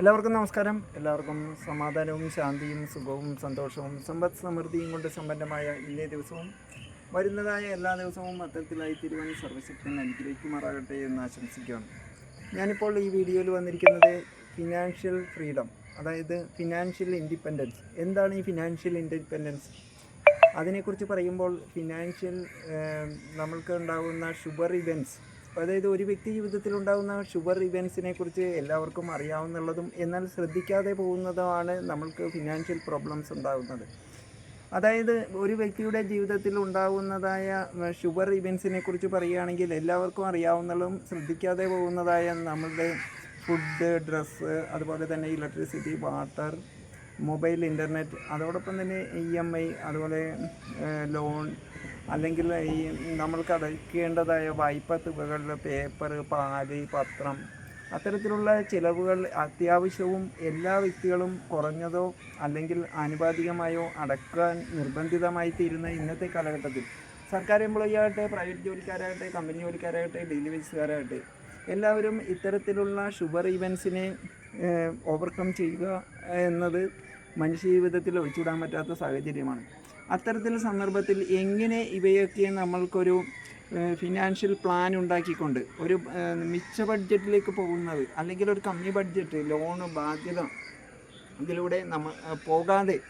എല്ലാവർക്കും നമസ്കാരം. എല്ലാവർക്കും സമാധാനവും ശാന്തിയും സുഖവും സന്തോഷവും സമ്പദ് സമൃദ്ധിയും കൊണ്ട് സമ്പന്നമായ ഇന്നേ ദിവസവും. വരുന്നതായ എല്ലാ ദിവസവും അത്തരത്തിലായി തിരുവൻ സർവശക്തൻ അനുഗ്രഹിക്കുമാറാകട്ടെ എന്ന് ആശംസിക്കുകയാണ് ഞാനിപ്പോൾ ഈ വീഡിയോയിൽ വന്നിരിക്കുന്നത് ഫിനാൻഷ്യൽ ഫ്രീഡം അതായത് ഫിനാൻഷ്യൽ ഇൻഡിപെൻഡൻസ് എന്താണ് ഈ ഫിനാൻഷ്യൽ ഇൻഡിപെൻഡൻസ് അതിനെക്കുറിച്ച് പറയുമ്പോൾ ഫിനാൻഷ്യൽ നമ്മൾക്ക് ഉണ്ടാകുന്ന ഷുഗർ ഇവന്റ്സ് അതായത് ഒരു വ്യക്തി ജീവിതത്തിൽ ഉണ്ടാകുന്ന ഷുഗർ ഇവൻസിനെ കുറിച്ച് എല്ലാവർക്കും അറിയാവുന്നുള്ളതും എന്നാൽ ശ്രദ്ധിക്കാതെ പോകുന്നതുമാണ് നമ്മൾക്ക് ഫിനാൻഷ്യൽ പ്രോബ്ലംസ് ഉണ്ടാകുന്നത്. അതായത് ഒരു വ്യക്തിയുടെ ജീവിതത്തിൽ ഉണ്ടാകുന്നതായ ഷുഗർ ഇവൻസിനെ കുറിച്ച് പറയുകയാണെങ്കിൽ എല്ലാവർക്കും അറിയാവുന്നതും ശ്രദ്ധിക്കാതെ പോകുന്നതായ നമ്മളുടെ ഫുഡ് ഡ്രസ്സ് അതുപോലെ തന്നെ ഇലക്ട്രിസിറ്റി വാട്ടർ മൊബൈൽ ഇന്റർനെറ്റ് അതോടൊപ്പം തന്നെ ഇ എം ഐ അതുപോലെ ലോൺ അല്ലെങ്കിൽ ഈ നമ്മൾക്ക് അടയ്ക്കേണ്ടതായ വായ്പ തുകകളിൽ പേപ്പർ പാൽ പത്രം അത്തരത്തിലുള്ള ചിലവുകൾ അത്യാവശ്യവും എല്ലാ വ്യക്തികളും കുറഞ്ഞതോ അല്ലെങ്കിൽ ആനുപാതികമായോ അടക്കാൻ നിർബന്ധിതമായി തീരുന്ന ഇന്നത്തെ കാലഘട്ടത്തിൽ സർക്കാർ എംപ്ലോയി ആകട്ടെ പ്രൈവറ്റ് ജോലിക്കാരാകട്ടെ കമ്പനി ജോലിക്കാരാകട്ടെ ഡെയിലി വേജസുകാരാകട്ടെ എല്ലാവരും ഇത്തരത്തിലുള്ള ഷുഗർ ഇവൻസിനെ ഓവർകം ചെയ്യുക എന്നത് മനുഷ്യ ജീവിതത്തിൽ ഒഴിച്ചുവിടാൻ പറ്റാത്ത സാഹചര്യമാണ്. അത്തരത്തിൽ സന്ദർഭത്തിൽ എങ്ങനെ ഇവയൊക്കെ നമ്മൾക്കൊരു ഫിനാൻഷ്യൽ പ്ലാൻ ഉണ്ടാക്കിക്കൊണ്ട് ഒരു മിച്ച ബഡ്ജറ്റിലേക്ക് പോകുന്നത് അല്ലെങ്കിൽ ഒരു കമ്മി ബഡ്ജറ്റ് ലോണ് ബാധ്യത ഇതിലൂടെ നമ്മൾ പോകാതെ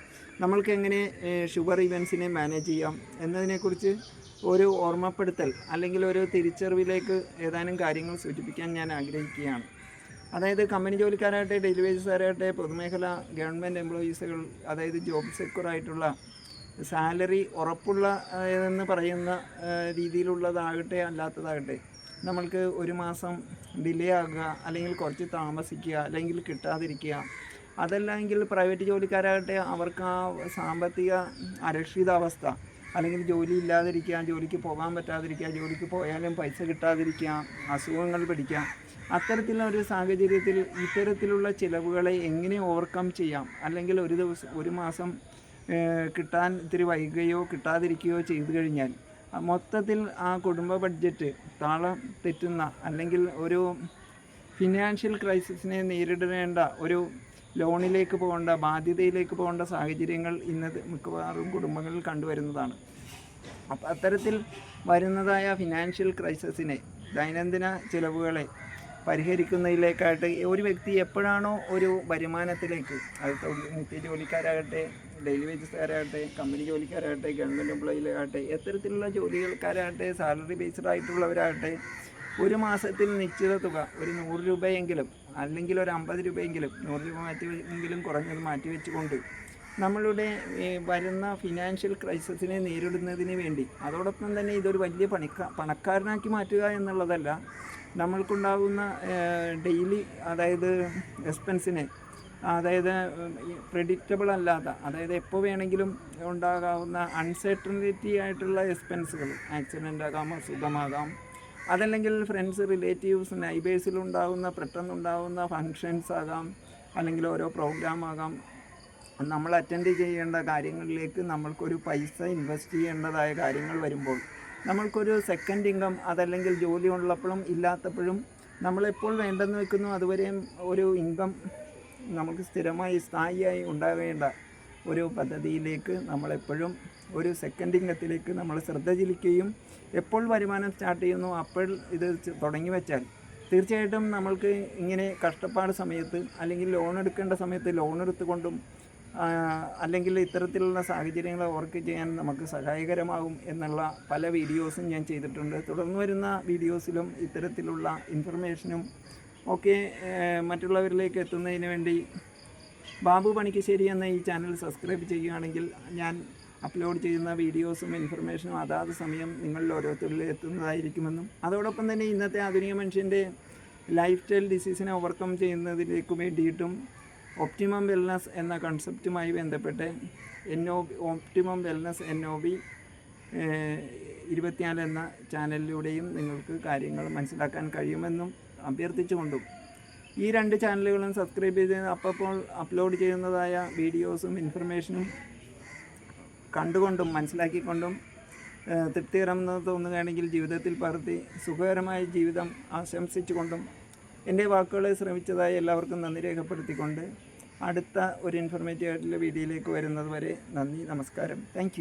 നമ്മൾക്ക് എങ്ങനെ ഷുഗർ ഇവൻസിനെ മാനേജ് ചെയ്യാം എന്നതിനെക്കുറിച്ച് ഒരു ഓർമ്മപ്പെടുത്തൽ അല്ലെങ്കിൽ ഒരു തിരിച്ചറിവിലേക്ക് ഏതാനും കാര്യങ്ങൾ സൂചിപ്പിക്കാൻ ഞാൻ ആഗ്രഹിക്കുകയാണ്. അതായത് കമ്പനി ജോലിക്കാരാകട്ടെ ഡെയിലി വേജസുകാരാകട്ടെ പൊതുമേഖല ഗവൺമെന്റ് എംപ്ലോയീസുകൾ അതായത് ജോബ് സെക്യൂർ ആയിട്ടുള്ള സാലറി ഉറപ്പുള്ള എന്ന് പറയുന്ന രീതിയിലുള്ളതാകട്ടെ അല്ലാത്തതാകട്ടെ നമ്മൾക്ക് ഒരു മാസം ഡിലേ ആകുക അല്ലെങ്കിൽ കുറച്ച് താമസിക്കുക അല്ലെങ്കിൽ കിട്ടാതിരിക്കുക അതല്ലെങ്കിൽ പ്രൈവറ്റ് ജോലിക്കാരാകട്ടെ അവർക്ക് ആ സാമ്പത്തിക അരക്ഷിതാവസ്ഥ അല്ലെങ്കിൽ ജോലി ഇല്ലാതിരിക്കുക ജോലിക്ക് പോകാൻ പറ്റാതിരിക്കുക ജോലിക്ക് പോയാലും പൈസ കിട്ടാതിരിക്കുക അസുഖങ്ങൾ പിടിക്കുക അത്തരത്തിലുള്ള ഒരു സാഹചര്യത്തിൽ ഇത്തരത്തിലുള്ള ചിലവുകളെ എങ്ങനെ ഓവർകം ചെയ്യാം? അല്ലെങ്കിൽ ഒരു ദിവസം ഒരു മാസം കിട്ടാൻ ഇത്തിരി വൈകുകയോ കിട്ടാതിരിക്കുകയോ ചെയ്തു കഴിഞ്ഞാൽ മൊത്തത്തിൽ ആ കുടുംബ ബഡ്ജറ്റ് താളം തെറ്റുന്ന അല്ലെങ്കിൽ ഒരു ഫിനാൻഷ്യൽ ക്രൈസിസിനെ നേരിടേണ്ട ഒരു ലോണിലേക്ക് പോകേണ്ട ബാധ്യതയിലേക്ക് പോകേണ്ട സാഹചര്യങ്ങൾ ഇന്നത് മിക്കവാറും കുടുംബങ്ങളിൽ കണ്ടുവരുന്നതാണ്. അപ്പം അത്തരത്തിൽ വരുന്നതായ ഫിനാൻഷ്യൽ ക്രൈസിസിനെ ദൈനംദിന ചിലവുകളെ പരിഹരിക്കുന്നതിലേക്കായിട്ട് ഒരു വ്യക്തി എപ്പോഴാണോ ഒരു വരുമാനത്തിലേക്ക് അത് നിത്യ ജോലിക്കാരാകട്ടെ ഡെയിലി വേജസ്കാരാകട്ടെ കമ്പനി ജോലിക്കാരാകട്ടെ ഗവൺമെന്റ് എംപ്ലോയിലാകട്ടെ എത്തരത്തിലുള്ള ജോലികൾക്കാരാകട്ടെ സാലറി ബേസ്ഡ് ആയിട്ടുള്ളവരാകട്ടെ ഒരു മാസത്തിൽ നിശ്ചിത തുക ഒരു നൂറ് രൂപയെങ്കിലും അല്ലെങ്കിൽ ഒരു അമ്പത് രൂപയെങ്കിലും നൂറ് രൂപ മാറ്റി എങ്കിലും കുറഞ്ഞത് മാറ്റി വെച്ചുകൊണ്ട് നമ്മളുടെ വരുന്ന ഫിനാൻഷ്യൽ ക്രൈസിസിനെ നേരിടുന്നതിന് വേണ്ടി അതോടൊപ്പം തന്നെ ഇതൊരു വലിയ പണിക്ക പണക്കാരനാക്കി മാറ്റുക എന്നുള്ളതല്ല നമ്മൾക്കുണ്ടാകുന്ന ഡെയിലി അതായത് എക്സ്പെൻസിനെ അതായത് പ്രെഡിക്റ്റബിൾ അല്ലാത്ത അതായത് എപ്പോൾ വേണമെങ്കിലും ഉണ്ടാകാവുന്ന അൺസെർട്ടനിറ്റി ആയിട്ടുള്ള എക്സ്പെൻസുകൾ ആക്സിഡന്റ് ആകാം അസുഖമാകാം അതല്ലെങ്കിൽ ഫ്രണ്ട്സ് റിലേറ്റീവ്സ് നൈബേഴ്സിലുണ്ടാകുന്ന പെട്ടെന്നുണ്ടാകുന്ന ഫങ്ഷൻസ് ആകാം അല്ലെങ്കിൽ ഓരോ പ്രോഗ്രാം ആകാം. നമ്മൾ അറ്റൻഡ് ചെയ്യേണ്ട കാര്യങ്ങളിലേക്ക് നമ്മൾക്കൊരു പൈസ ഇൻവെസ്റ്റ് ചെയ്യേണ്ടതായ കാര്യങ്ങൾ വരുമ്പോൾ നമ്മൾക്കൊരു സെക്കൻഡ് ഇൻകം അതല്ലെങ്കിൽ ജോലി ഉള്ളപ്പോഴും ഇല്ലാത്തപ്പോഴും നമ്മളെപ്പോൾ വേണ്ടെന്ന് വെക്കുന്നു അതുവരെയും ഒരു ഇൻകം നമുക്ക് സ്ഥിരമായി സ്ഥായിയായി ഉണ്ടാകേണ്ട ഒരു പദ്ധതിയിലേക്ക് നമ്മളെപ്പോഴും ഒരു സെക്കൻഡ് ഇൻകത്തിലേക്ക് നമ്മൾ ശ്രദ്ധ ചിലിക്കുകയും എപ്പോൾ വരുമാനം സ്റ്റാർട്ട് ചെയ്യുന്നു അപ്പോൾ ഇത് തുടങ്ങി വെച്ചാൽ തീർച്ചയായിട്ടും നമ്മൾക്ക് ഇങ്ങനെ കഷ്ടപ്പാട് സമയത്ത് അല്ലെങ്കിൽ ലോൺ എടുക്കേണ്ട സമയത്ത് ലോൺ എടുത്തുകൊണ്ടും അല്ലെങ്കിൽ ഇത്തരത്തിലുള്ള സാഹചര്യങ്ങൾ വർക്ക് ചെയ്യാൻ നമുക്ക് സഹായകരമാകും എന്നുള്ള പല വീഡിയോസും ഞാൻ ചെയ്തിട്ടുണ്ട്. തുടർന്ന് വരുന്ന വീഡിയോസിലും ഇത്തരത്തിലുള്ള ഇൻഫർമേഷനും ഒക്കെ മറ്റുള്ളവരിലേക്ക് എത്തുന്നതിന് വേണ്ടി ബാബു പണിക്കശ്ശേരി എന്ന ഈ ചാനൽ സബ്സ്ക്രൈബ് ചെയ്യുകയാണെങ്കിൽ ഞാൻ അപ്ലോഡ് ചെയ്യുന്ന വീഡിയോസും ഇൻഫർമേഷനും അതാത് സമയം നിങ്ങളിൽ ഓരോരുത്തരിൽ എത്തുന്നതായിരിക്കുമെന്നും അതോടൊപ്പം തന്നെ ഇന്നത്തെ ആധുനിക മനുഷ്യന്റെ ലൈഫ് സ്റ്റൈൽ ഡിസീസിനെ ഓവർകം ചെയ്യുന്നതിലേക്ക് വേണ്ടിയിട്ടും ഒപ്റ്റിമം വെൽനസ് എന്ന കൺസെപ്റ്റുമായി ബന്ധപ്പെട്ട് N O optimum wellness N O B ഇരുപത്തിനാല് എന്ന ചാനലിലൂടെയും നിങ്ങൾക്ക് കാര്യങ്ങൾ മനസ്സിലാക്കാൻ കഴിയുമെന്നും അഭ്യർത്ഥിച്ചുകൊണ്ടും. ഈ രണ്ട് ചാനലുകളും സബ്സ്ക്രൈബ് ചെയ്ത് അപ്പോൾ അപ്ലോഡ് ചെയ്യുന്നതായ വീഡിയോസും ഇൻഫർമേഷനും കണ്ടുകൊണ്ടും മനസ്സിലാക്കിക്കൊണ്ടും തൃപ്തികരമെന്ന് തോന്നുകയാണെങ്കിൽ ജീവിതത്തിൽ പകർത്തി സുഖകരമായ ജീവിതം ആശംസിച്ചുകൊണ്ടും എന്റെ വാക്കുകളെ ശ്രമിച്ചതായി എല്ലാവർക്കും നന്ദി രേഖപ്പെടുത്തിക്കൊണ്ട് അടുത്ത ഒരു ഇൻഫർമേറ്റീവ് ആയിട്ടുള്ള വീഡിയോയിലേക്ക് വരുന്നത് വരെ നന്ദി നമസ്കാരം. താങ്ക്